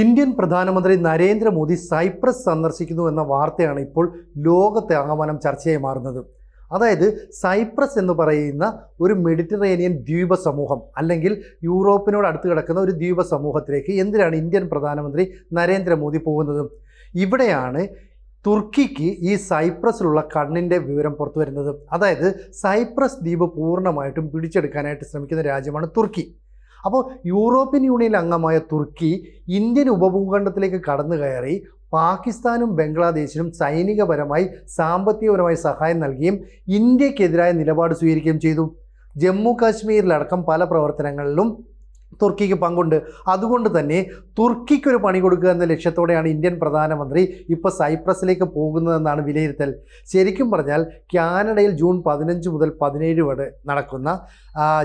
Indian പ്രധാനമന്ത്രി Narendra Modi Cyprus സന്ദർശിക്കുന്നു എന്ന വാർത്തയാണ് ഇപ്പോൾ ലോകത്തെ ആഹ്വാനം ചർച്ചയായി മാറുന്നത്. അതായത് സൈപ്രസ് എന്ന് പറയുന്ന ഒരു മെഡിറ്ററേനിയൻ ദ്വീപ സമൂഹം അല്ലെങ്കിൽ യൂറോപ്പിനോട് അടുത്ത് കിടക്കുന്ന ഒരു ദ്വീപ സമൂഹത്തിലേക്ക് എന്തിനാണ് ഇന്ത്യൻ പ്രധാനമന്ത്രി നരേന്ദ്രമോദി പോകുന്നത്? ഇവിടെയാണ് തുർക്കിക്ക് ഈ സൈപ്രസിലുള്ള കണ്ണിന്റെ വിവരം പുറത്തു വരുന്നത്. അതായത് സൈപ്രസ് ദ്വീപ് പൂർണമായിട്ടും പിടിച്ചെടുക്കാനായിട്ട് ശ്രമിക്കുന്ന രാജ്യമാണ് തുർക്കി. അപ്പോൾ യൂറോപ്യൻ യൂണിയൻ അംഗമായ തുർക്കി ഇന്ത്യൻ ഉപഭൂഖണ്ഡത്തിലേക്ക് കടന്നു കയറി പാകിസ്ഥാനും ബംഗ്ലാദേശിനും സൈനികപരമായി സാമ്പത്തികപരമായി സഹായം നൽകുകയും ഇന്ത്യക്കെതിരായ നിലപാട് സ്വീകരിക്കുകയും ചെയ്തു. ജമ്മു കാശ്മീരിലടക്കം പല പ്രവർത്തനങ്ങളിലും തുർക്കിക്ക് പങ്കുണ്ട്. അതുകൊണ്ട് തന്നെ തുർക്കിക്കൊരു പണി കൊടുക്കുക എന്ന ലക്ഷ്യത്തോടെയാണ് ഇന്ത്യൻ പ്രധാനമന്ത്രി ഇപ്പോൾ സൈപ്രസിലേക്ക് പോകുന്നതെന്നാണ് വിലയിരുത്തൽ. ശരിക്കും പറഞ്ഞാൽ കാനഡയിൽ ജൂൺ പതിനഞ്ച് മുതൽ പതിനേഴ് വരെ നടക്കുന്ന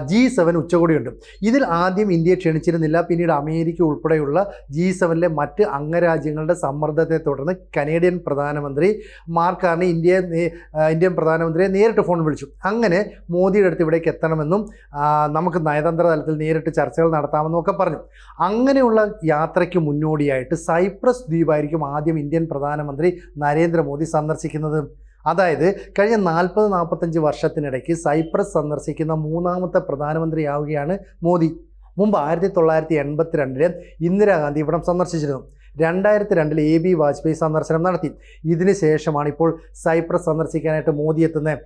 ജി സെവൻ ഉച്ചകോടിയുണ്ട്. ഇതിൽ ആദ്യം ഇന്ത്യയെ ക്ഷണിച്ചിരുന്നില്ല. പിന്നീട് അമേരിക്ക ഉൾപ്പെടെയുള്ള ജി സെവനിലെ മറ്റ് അംഗരാജ്യങ്ങളുടെ സമ്മർദ്ദത്തെ തുടർന്ന് കനേഡിയൻ പ്രധാനമന്ത്രി മാർക്കാറിനെ ഇന്ത്യയെ നേ- ഇന്ത്യൻ പ്രധാനമന്ത്രിയെ നേരിട്ട് ഫോൺ വിളിച്ചു. അങ്ങനെ മോദിയുടെ അടുത്ത് ഇവിടേക്ക് എത്തണമെന്നും നമുക്ക് നയതന്ത്ര തലത്തിൽ നേരിട്ട് ചർച്ചകൾ നടത്താമെന്നും ഒക്കെ പറഞ്ഞു. അങ്ങനെയുള്ള യാത്രയ്ക്ക് മുന്നോടിയായിട്ട് സൈപ്രസ് ദ്വീപായിരിക്കും ആദ്യം ഇന്ത്യൻ പ്രധാനമന്ത്രി നരേന്ദ്രമോദി സന്ദർശിക്കുന്നത്. അതായത് കഴിഞ്ഞ നാൽപ്പത് നാൽപ്പത്തഞ്ച് വർഷത്തിനിടയ്ക്ക് സൈപ്രസ് സന്ദർശിക്കുന്ന മൂന്നാമത്തെ പ്രധാനമന്ത്രിയാവുകയാണ് മോദി. മുമ്പ് ആയിരത്തി തൊള്ളായിരത്തി എൺപത്തിരണ്ടിൽ ഇന്ദിരാഗാന്ധി ഇവിടം സന്ദർശിച്ചിരുന്നു. രണ്ടായിരത്തി രണ്ടിൽ എ ബി വാജ്പേയി സന്ദർശനം നടത്തി. ഇതിനുശേഷമാണ് ഇപ്പോൾ സൈപ്രസ് സന്ദർശിക്കാനായിട്ട് മോദി എത്തുന്നത്.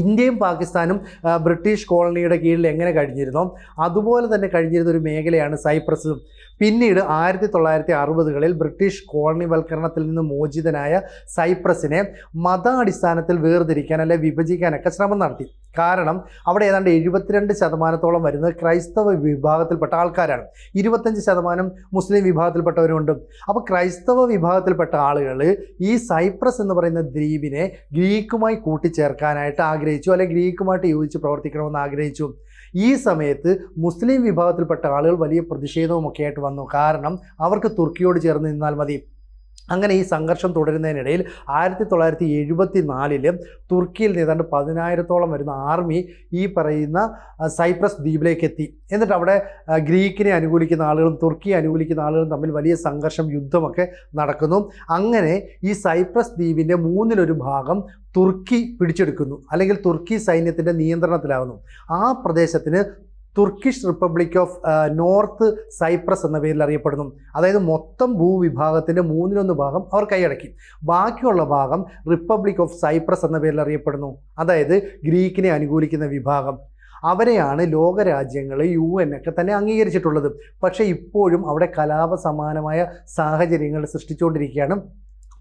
ഇന്ത്യയും പാകിസ്ഥാനും ബ്രിട്ടീഷ് കോളനിയുടെ കീഴിൽ എങ്ങനെ കഴിഞ്ഞിരുന്നോ അതുപോലെ തന്നെ കഴിഞ്ഞിരുന്ന ഒരു മേഖലയാണ് സൈപ്രസും. പിന്നീട് ആയിരത്തി തൊള്ളായിരത്തി അറുപതുകളിൽ ബ്രിട്ടീഷ് കോളനിവൽക്കരണത്തിൽ നിന്ന് മോചിതനായ സൈപ്രസിനെ മതാടിസ്ഥാനത്തിൽ വേർതിരിക്കാൻ അല്ലെ വിഭജിക്കാനൊക്കെ ശ്രമം നടത്തി. കാരണം അവിടെ ഏതാണ്ട് എഴുപത്തിരണ്ട് ശതമാനത്തോളം വരുന്നത് ക്രൈസ്തവ വിഭാഗത്തിൽപ്പെട്ട ആൾക്കാരാണ്. ഇരുപത്തഞ്ച് ശതമാനം മുസ്ലിം വിഭാഗത്തിൽപ്പെട്ടവരുണ്ട്. അപ്പോൾ ക്രൈസ്തവ വിഭാഗത്തിൽപ്പെട്ട ആളുകൾ ഈ സൈപ്രസ് എന്ന് പറയുന്ന ദ്വീപിനെ ഗ്രീക്കുമായി കൂട്ടിച്ചേർക്കാനായിട്ട് ആഗ്രഹിച്ചു അല്ലെങ്കിൽ ഗ്രീക്കുമായിട്ട് യോജിച്ച് പ്രവർത്തിക്കണമെന്ന് ആഗ്രഹിച്ചു. ഈ സമയത്ത് മുസ്ലിം വിഭാഗത്തിൽപ്പെട്ട ആളുകൾ വലിയ പ്രതിഷേധവുമൊക്കെ ആയിട്ട് വന്നു. കാരണം അവർക്ക് തുർക്കിയോട് ചേർന്ന് നിന്നാൽ മതി. അങ്ങനെ ഈ സംഘർഷം തുടരുന്നതിനിടയിൽ ആയിരത്തി തൊള്ളായിരത്തി എഴുപത്തി നാലിൽ തുർക്കിയിൽ ഏതാണ്ട് പതിനായിരത്തോളം വരുന്ന ആർമി ഈ പറയുന്ന സൈപ്രസ് ദ്വീപിലേക്ക് എത്തി എന്നിട്ട് അവിടെ ഗ്രീക്കിനെ അനുകൂലിക്കുന്ന ആളുകളും തുർക്കിയെ അനുകൂലിക്കുന്ന ആളുകളും തമ്മിൽ വലിയ സംഘർഷം യുദ്ധമൊക്കെ നടക്കുന്നു. അങ്ങനെ ഈ സൈപ്രസ് ദ്വീപിന്റെ മൂന്നിലൊരു ഭാഗം തുർക്കി പിടിച്ചെടുക്കുന്നു. അല്ലെങ്കിൽ തുർക്കി സൈന്യത്തിന്റെ നിയന്ത്രണത്തിലാവുന്നു. ആ പ്രദേശത്തിന് Turkish Republic of North Cyprus എന്ന പേരിൽ അറിയപ്പെടുന്നു. അതായത് മൊത്തം ഭൂവിഭാഗത്തിന്റെ മൂന്നിലൊന്ന് ഭാഗം അവർ കൈയടക്കി. ബാക്കിയുള്ള ഭാഗം റിപ്പബ്ലിക് ഓഫ് സൈപ്രസ് എന്ന പേരിൽ അറിയപ്പെടുന്നു. അതായത് ഗ്രീക്കിനെ അനുകൂലിക്കുന്ന വിഭാഗം. അവരെയാണ് ലോകരാജ്യങ്ങൾ യു എൻ ഒക്കെ തന്നെ അംഗീകരിച്ചിട്ടുള്ളത്. പക്ഷേ ഇപ്പോഴും അവിടെ കലാപ സമാനമായ സാഹചര്യങ്ങൾ സൃഷ്ടിച്ചുകൊണ്ടിരിക്കുകയാണ്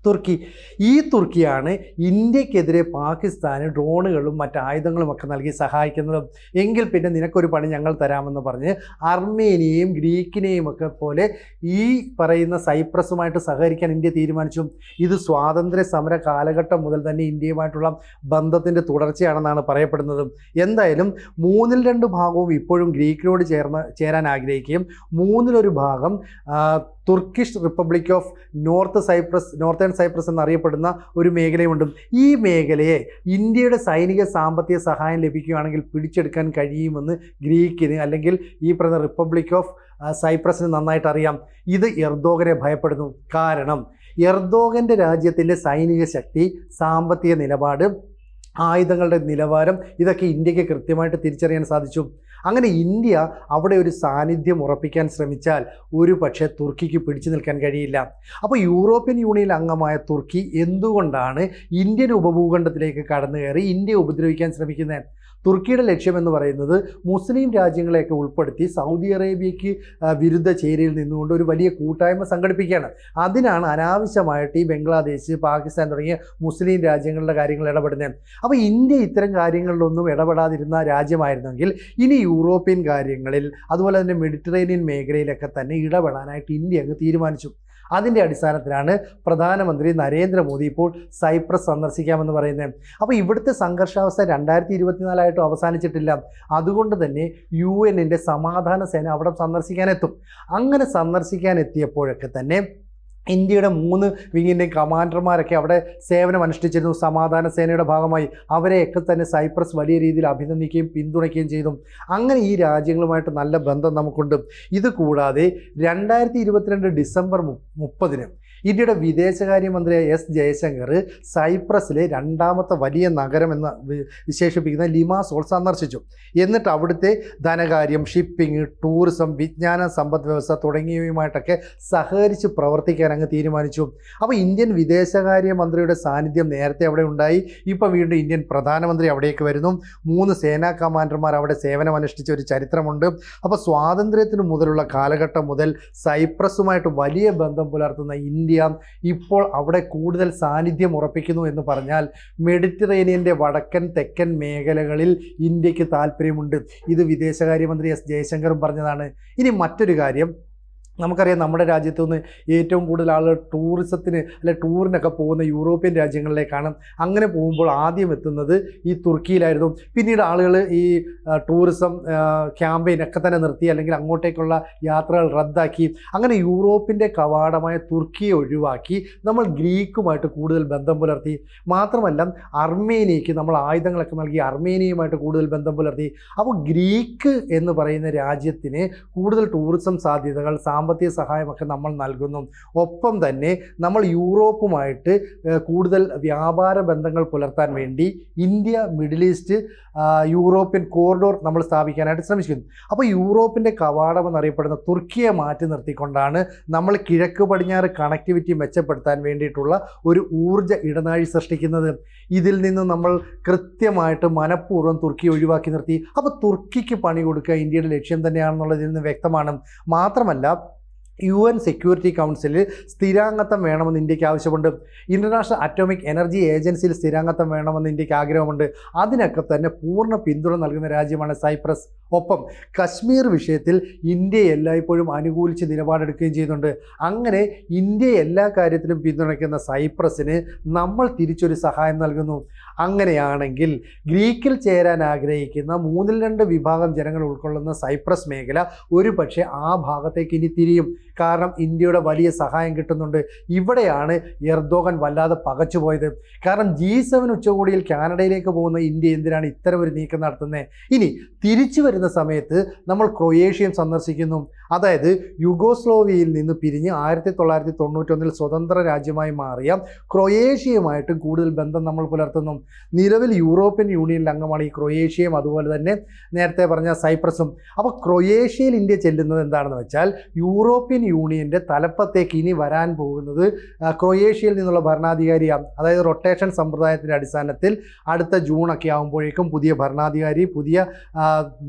തുർക്കി. ഈ തുർക്കിയാണ് ഇന്ത്യക്കെതിരെ പാകിസ്ഥാന് ഡ്രോണുകളും മറ്റ് ആയുധങ്ങളും ഒക്കെ നൽകി സഹായിക്കുന്നതും. എങ്കിൽ പിന്നെ നിനക്കൊരു പണി ഞങ്ങൾ തരാമെന്ന് പറഞ്ഞ് അർമേനിയയും ഗ്രീക്കിനെയും ഒക്കെ പോലെ ഈ പറയുന്ന സൈപ്രസുമായിട്ട് സഹകരിക്കാൻ ഇന്ത്യ തീരുമാനിച്ചു. ഇത് സ്വാതന്ത്ര്യ സമര കാലഘട്ടം മുതൽ തന്നെ ഇന്ത്യയുമായിട്ടുള്ള ബന്ധത്തിന്റെ തുടർച്ചയാണെന്നാണ് പറയപ്പെടുന്നത്. എന്തായാലും മൂന്നിൽ രണ്ട് ഭാഗവും ഇപ്പോഴും ഗ്രീക്കിനോട് ചേർന്ന് ചേരാൻ ആഗ്രഹിക്കുകയും മൂന്നിലൊരു ഭാഗം Turkish Republic of North Cyprus Northern Cyprus എന്നറിയപ്പെടുന്ന ഒരു മേഖലയുമുണ്ട്. ഈ മേഖലയെ ഇന്ത്യയുടെ സൈനിക സാമ്പത്തിക സഹായം ലഭിക്കുകയാണെങ്കിൽ പിടിച്ചെടുക്കാൻ കഴിയുമെന്ന് ഗ്രീക്കിന് അല്ലെങ്കിൽ ഈ പറയുന്ന റിപ്പബ്ലിക് ഓഫ് സൈപ്രസിന് നന്നായിട്ട് അറിയാം. ഇത് എർദോഗനെ ഭയപ്പെടുന്നു. കാരണം എർദോഗന്റെ രാജ്യത്തിന്റെ സൈനിക ശക്തി സാമ്പത്തിക നിലപാട് ആയുധങ്ങളുടെ നിലവാരം ഇതൊക്കെ ഇന്ത്യയ്ക്ക് കൃത്യമായിട്ട് തിരിച്ചറിയാൻ സാധിച്ചു. അങ്ങനെ ഇന്ത്യ അവിടെ ഒരു സാന്നിധ്യം ഉറപ്പിക്കാൻ ശ്രമിച്ചാൽ ഒരു പക്ഷേ തുർക്കിക്ക് പിടിച്ചു നിൽക്കാൻ കഴിയില്ല. അപ്പോൾ യൂറോപ്യൻ യൂണിയൻ അംഗമായ തുർക്കി എന്തുകൊണ്ടാണ് ഇന്ത്യൻ ഉപഭൂഖണ്ഡത്തിലേക്ക് കടന്നു കയറി ഇന്ത്യയെ ഉപദ്രവിക്കാൻ ശ്രമിക്കുന്നത്? തുർക്കിയുടെ ലക്ഷ്യമെന്ന് പറയുന്നത് മുസ്ലിം രാജ്യങ്ങളെയൊക്കെ ഉൾപ്പെടുത്തി സൗദി അറേബ്യയ്ക്ക് വിരുദ്ധ ചേരിയിൽ നിന്നുകൊണ്ട് ഒരു വലിയ കൂട്ടായ്മ സംഘടിപ്പിക്കുകയാണ്. അതിനാണ് അനാവശ്യമായിട്ട് ഈ ബംഗ്ലാദേശ് പാകിസ്ഥാൻ തുടങ്ങിയ മുസ്ലിം രാജ്യങ്ങളുടെ കാര്യങ്ങൾ ഇടപെടുന്നത്. അപ്പോൾ ഇന്ത്യ ഇത്തരം കാര്യങ്ങളിലൊന്നും ഇടപെടാതിരുന്ന രാജ്യമായിരുന്നെങ്കിൽ ഇനി യൂറോപ്യൻ കാര്യങ്ങളിൽ അതുപോലെ തന്നെ മെഡിറ്ററേനിയൻ മേഖലയിലൊക്കെ തന്നെ ഇടപെടാനായിട്ട് ഇന്ത്യ അങ്ങ് തീരുമാനിച്ചു. അതിന്റെ അടിസ്ഥാനത്തിലാണ് പ്രധാനമന്ത്രി നരേന്ദ്രമോദി ഇപ്പോൾ സൈപ്രസ് സന്ദർശിക്കാമെന്ന് പറയുന്നത്. അപ്പോൾ ഇവിടുത്തെ സംഘർഷാവസ്ഥ രണ്ടായിരത്തി ഇരുപത്തിനാലായിട്ടും അവസാനിച്ചിട്ടില്ല. അതുകൊണ്ട് തന്നെ യു എന്നിന്റെ സമാധാന സേന അവിടെ സന്ദർശിക്കാനെത്തും. അങ്ങനെ സന്ദർശിക്കാൻ എത്തിയപ്പോഴൊക്കെ തന്നെ ഇന്ത്യയുടെ മൂന്ന് വിങ്ങിന്റെയും കമാൻഡർമാരൊക്കെ അവിടെ സേവനം അനുഷ്ഠിച്ചിരുന്നു. സമാധാന സേനയുടെ ഭാഗമായി അവരെയൊക്കെ തന്നെ സൈപ്രസ് വലിയ രീതിയിൽ അഭിനന്ദിക്കുകയും പിന്തുണയ്ക്കുകയും ചെയ്തു. അങ്ങനെ ഈ രാജ്യങ്ങളുമായിട്ട് നല്ല ബന്ധം നമുക്കുണ്ട്. ഇത് കൂടാതെ രണ്ടായിരത്തി ഇരുപത്തിരണ്ട് ഡിസംബർ മുപ്പതിന് ഇന്ത്യയുടെ വിദേശകാര്യമന്ത്രിയായ എസ് ജയശങ്കർ സൈപ്രസിലെ രണ്ടാമത്തെ വലിയ നഗരം എന്ന് വിശേഷിപ്പിക്കുന്ന ലിമാസോൾ സന്ദർശിച്ചു. എന്നിട്ട് അവിടുത്തെ ധനകാര്യം ഷിപ്പിംഗ് ടൂറിസം വിജ്ഞാന സമ്പദ് വ്യവസ്ഥ തുടങ്ങിയവയുമായിട്ടൊക്കെ സഹകരിച്ച് പ്രവർത്തിക്കാൻ അങ്ങ് തീരുമാനിച്ചു. അപ്പോൾ ഇന്ത്യൻ വിദേശകാര്യ മന്ത്രിയുടെ സാന്നിധ്യം നേരത്തെ അവിടെ ഉണ്ടായി. ഇപ്പോൾ വീണ്ടും ഇന്ത്യൻ പ്രധാനമന്ത്രി അവിടേക്ക് വരുന്നു. മൂന്ന് സേനാ കമാൻഡർമാർ അവിടെ സേവനമനുഷ്ഠിച്ച ഒരു ചരിത്രമുണ്ട്. അപ്പോൾ സ്വാതന്ത്ര്യത്തിന് മുതലുള്ള കാലഘട്ടം മുതൽ സൈപ്രസുമായിട്ട് വലിയ ബന്ധം പുലർത്തുന്ന ഇന്ത്യ ഇപ്പോൾ അവിടെ കൂടുതൽ സാന്നിധ്യം ഉറപ്പിക്കുന്നു എന്ന് പറഞ്ഞാൽ മെഡിറ്ററേനിയന്റെ വടക്കൻ തെക്കൻ മേഖലകളിൽ ഇന്ത്യയ്ക്ക് താല്പര്യമുണ്ട്. ഇത് വിദേശകാര്യമന്ത്രി എസ് ജയശങ്കറും പറഞ്ഞതാണ്. ഇനി മറ്റൊരു കാര്യം. നമുക്കറിയാം നമ്മുടെ രാജ്യത്തു നിന്ന് ഏറ്റവും കൂടുതൽ ആളുകൾ ടൂറിസത്തിന് അല്ലെ ടൂറിനൊക്കെ പോകുന്ന യൂറോപ്യൻ രാജ്യങ്ങളിലേക്കാണ് അങ്ങനെ പോകുമ്പോൾ ആദ്യം എത്തുന്നത് ഈ തുർക്കിയിലായിരുന്നു. പിന്നീട് ആളുകൾ ഈ ടൂറിസം ക്യാമ്പയിൻ ഒക്കെ തന്നെ നിർത്തി അല്ലെങ്കിൽ അങ്ങോട്ടേക്കുള്ള യാത്രകൾ റദ്ദാക്കി. അങ്ങനെ യൂറോപ്പിന്റെ കവാടമായ തുർക്കിയെ ഒഴിവാക്കി നമ്മൾ ഗ്രീക്കുമായിട്ട് കൂടുതൽ ബന്ധം പുലർത്തി. മാത്രമല്ല അർമേനിയയ്ക്ക് നമ്മൾ ആയുധങ്ങളൊക്കെ നൽകി അർമേനിയയുമായിട്ട് കൂടുതൽ ബന്ധം പുലർത്തി. അപ്പോൾ ഗ്രീക്ക് എന്ന് പറയുന്ന രാജ്യത്തിന് കൂടുതൽ ടൂറിസം സാധ്യതകൾ സാമ്പത്തിക സഹായമൊക്കെ നമ്മൾ നൽകുന്നു. ഒപ്പം തന്നെ നമ്മൾ യൂറോപ്പുമായിട്ട് കൂടുതൽ വ്യാപാര ബന്ധങ്ങൾ പുലർത്താൻ വേണ്ടി India Middle East European Corridor നമ്മൾ സ്ഥാപിക്കാനായിട്ട് ശ്രമിക്കുന്നു. അപ്പോൾ യൂറോപ്പിന്റെ കവാടം എന്നറിയപ്പെടുന്ന തുർക്കിയെ മാറ്റി നിർത്തിക്കൊണ്ടാണ് നമ്മൾ കിഴക്ക് പടിഞ്ഞാറ് കണക്ടിവിറ്റി മെച്ചപ്പെടുത്താൻ വേണ്ടിയിട്ടുള്ള ഒരു ഊർജ ഇടനാഴി സൃഷ്ടിക്കുന്നത്. ഇതിൽ നിന്ന് നമ്മൾ കൃത്യമായിട്ട് മനഃപൂർവം തുർക്കി ഒഴിവാക്കി നിർത്തി. അപ്പോൾ തുർക്കിക്ക് പണി കൊടുക്കുക ഇന്ത്യയുടെ ലക്ഷ്യം തന്നെയാണെന്നുള്ളതിൽ നിന്ന് വ്യക്തമാണ്. മാത്രമല്ല യു എൻ സെക്യൂരിറ്റി കൗൺസിലിൽ സ്ഥിരാംഗത്വം വേണമെന്ന് ഇന്ത്യയ്ക്ക് ആവശ്യമുണ്ട്. ഇന്റർനാഷണൽ അറ്റോമിക് എനർജി ഏജൻസിയിൽ സ്ഥിരാംഗത്വം വേണമെന്ന് ഇന്ത്യയ്ക്ക് ആഗ്രഹമുണ്ട്. അതിനൊക്കെ തന്നെ പൂർണ പിന്തുണ നൽകുന്ന രാജ്യമാണ് സൈപ്രസ്. ഒപ്പം കശ്മീർ വിഷയത്തിൽ ഇന്ത്യ എല്ലായ്പ്പോഴും അനുകൂലിച്ച് നിലപാടെടുക്കുകയും ചെയ്യുന്നുണ്ട്. അങ്ങനെ ഇന്ത്യ എല്ലാ കാര്യത്തിലും പിന്തുണയ്ക്കുന്ന സൈപ്രസിന് നമ്മൾ തിരിച്ചൊരു സഹായം നൽകുന്നു. അങ്ങനെയാണെങ്കിൽ ഗ്രീക്കിൽ ചേരാൻ ആഗ്രഹിക്കുന്ന മൂന്നിൽ രണ്ട് വിഭാഗം ജനങ്ങൾ ഉൾക്കൊള്ളുന്ന സൈപ്രസ് മേഖല ഒരുപക്ഷേ ആ ഭാഗത്തേക്ക് ഇനി തിരിയും. കാരണം ഇന്ത്യയുടെ വലിയ സഹായം കിട്ടുന്നുണ്ട്. ഇവിടെയാണ് എർദോഗൻ വല്ലാതെ പകച്ചുപോയത് കാരണം ജി സെവൻ ഉച്ചകോടിയിൽ കാനഡയിലേക്ക് പോകുന്ന ഇന്ത്യ എന്തിനാണ് ഇത്തരം ഒരു നീക്കം നടത്തുന്നത് ഇനി തിരിച്ചു വരുന്ന സമയത്ത് നമ്മൾ ക്രൊയേഷ്യയും സന്ദർശിക്കുന്നു. അതായത് യുഗോസ്ലോവിയയിൽ നിന്ന് പിരിഞ്ഞ് ആയിരത്തി തൊള്ളായിരത്തി തൊണ്ണൂറ്റൊന്നിൽ സ്വതന്ത്ര രാജ്യമായി മാറിയ ക്രൊയേഷ്യയുമായിട്ട് കൂടുതൽ ബന്ധം നമ്മൾ പുലർത്തുന്നു. നിലവിൽ യൂറോപ്യൻ യൂണിയനിൽ അംഗമാണ് ഈ ക്രൊയേഷ്യയും അതുപോലെ തന്നെ നേരത്തെ പറഞ്ഞ സൈപ്രസും. അപ്പോൾ ക്രൊയേഷ്യയിൽ ഇന്ത്യ ചെല്ലുന്നത് എന്താണെന്ന് വെച്ചാൽ യൂറോപ്യൻ യൂണിയന്റെ തലപ്പത്തേക്ക് ഇനി വരാൻ പോകുന്നത് ക്രൊയേഷ്യയിൽ നിന്നുള്ള ഭരണാധികാരിയാണ് അതായത് റൊട്ടേഷൻ സമ്പ്രദായത്തിന്റെ അടിസ്ഥാനത്തിൽ അടുത്ത ജൂണൊക്കെ ആകുമ്പോഴേക്കും പുതിയ ഭരണാധികാരി പുതിയ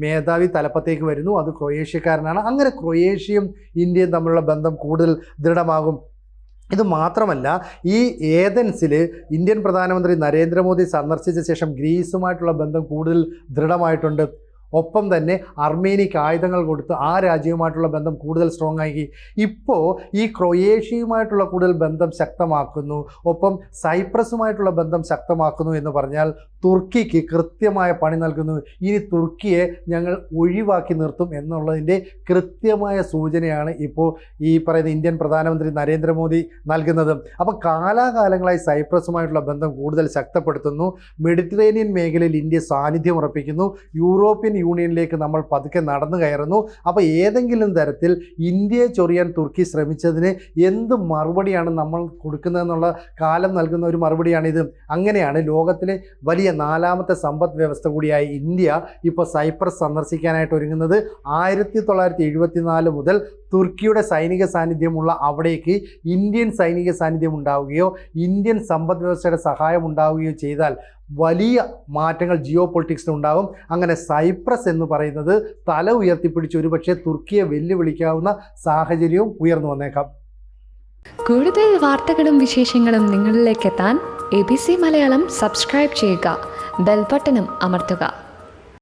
മേധാവി തലപ്പത്തേക്ക് വരുന്നു. അത് ക്രൊയേഷ്യക്കാരനാണ്. അങ്ങനെ ക്രൊയേഷ്യയും ഇന്ത്യയും തമ്മിലുള്ള ബന്ധം കൂടുതൽ ദൃഢമാകും. ഇത് മാത്രമല്ല ഈ ഏതൻസിൽ ഇന്ത്യൻ പ്രധാനമന്ത്രി നരേന്ദ്രമോദി സന്ദർശിച്ച ശേഷം ഗ്രീസുമായിട്ടുള്ള ബന്ധം കൂടുതൽ ദൃഢമായിട്ടുണ്ട്. ഒപ്പം തന്നെ അർമേനിക്ക് ആയുധങ്ങൾ കൊടുത്ത് ആ രാജ്യവുമായിട്ടുള്ള ബന്ധം കൂടുതൽ സ്ട്രോങ് ആക്കി. ഇപ്പോൾ ഈ ക്രൊയേഷ്യയുമായിട്ടുള്ള കൂടുതൽ ബന്ധം ശക്തമാക്കുന്നു. ഒപ്പം സൈപ്രസുമായിട്ടുള്ള ബന്ധം ശക്തമാക്കുന്നു എന്ന് പറഞ്ഞാൽ തുർക്കിക്ക് കൃത്യമായ പണി നൽകുന്നു. ഇനി തുർക്കിയെ ഞങ്ങൾ ഒഴിവാക്കി നിർത്തും എന്നുള്ളതിന്റെ കൃത്യമായ സൂചനയാണ് ഇപ്പോൾ ഈ പറയുന്ന ഇന്ത്യൻ പ്രധാനമന്ത്രി നരേന്ദ്രമോദി നൽകുന്നത്. അപ്പോൾ കാലാകാലങ്ങളായി സൈപ്രസുമായിട്ടുള്ള ബന്ധം കൂടുതൽ ശക്തപ്പെടുത്തുന്നു. മെഡിറ്ററേനിയൻ മേഖലയിൽ ഇന്ത്യ സാന്നിധ്യം ഉറപ്പിക്കുന്നു. യൂറോപ്യൻ യൂണിയനിലേക്ക് നമ്മൾ പതുക്കെ നടന്നു കയറുന്നു. അപ്പോൾ ഏതെങ്കിലും തരത്തിൽ ഇന്ത്യയെ ചൊറിയാൻ തുർക്കി ശ്രമിച്ചതിന് എന്ത് മറുപടിയാണ് നമ്മൾ കൊടുക്കുന്നതെന്നുള്ള കാലം നൽകുന്ന ഒരു മറുപടിയാണിത്. അങ്ങനെയാണ് ലോകത്തിലെ വലിയ നാലാമത്തെ സമ്പദ് വ്യവസ്ഥ കൂടിയായ ഇന്ത്യ ഇപ്പോൾ സൈപ്രസ് സന്ദർശിക്കാനായിട്ട് ഒരുങ്ങുന്നത്. ആയിരത്തി തൊള്ളായിരത്തി മുതൽ തുർക്കിയുടെ സൈനിക സാന്നിധ്യമുള്ള അവിടേക്ക് ഇന്ത്യൻ സൈനിക സാന്നിധ്യം ഉണ്ടാവുകയോ ഇന്ത്യൻ സമ്പദ് വ്യവസ്ഥയുടെ സഹായം ഉണ്ടാവുകയോ ചെയ്താൽ വലിയ മാറ്റങ്ങൾ ജിയോ പൊളിറ്റിക്സിനുണ്ടാകും അങ്ങനെ സൈപ്രസ് എന്ന് പറയുന്നത് തല ഉയർത്തിപ്പിടിച്ച് ഒരുപക്ഷെ തുർക്കിയെ വെല്ലുവിളിക്കാവുന്ന സാഹചര്യവും ഉയർന്നു വന്നേക്കാം. കൂടുതൽ വാർത്തകളും വിശേഷങ്ങളും നിങ്ങളിലേക്ക് എത്താൻ A B C Malayalam subscribe ചെയ്യുക. ബെൽബട്ടനും അമർത്തുക.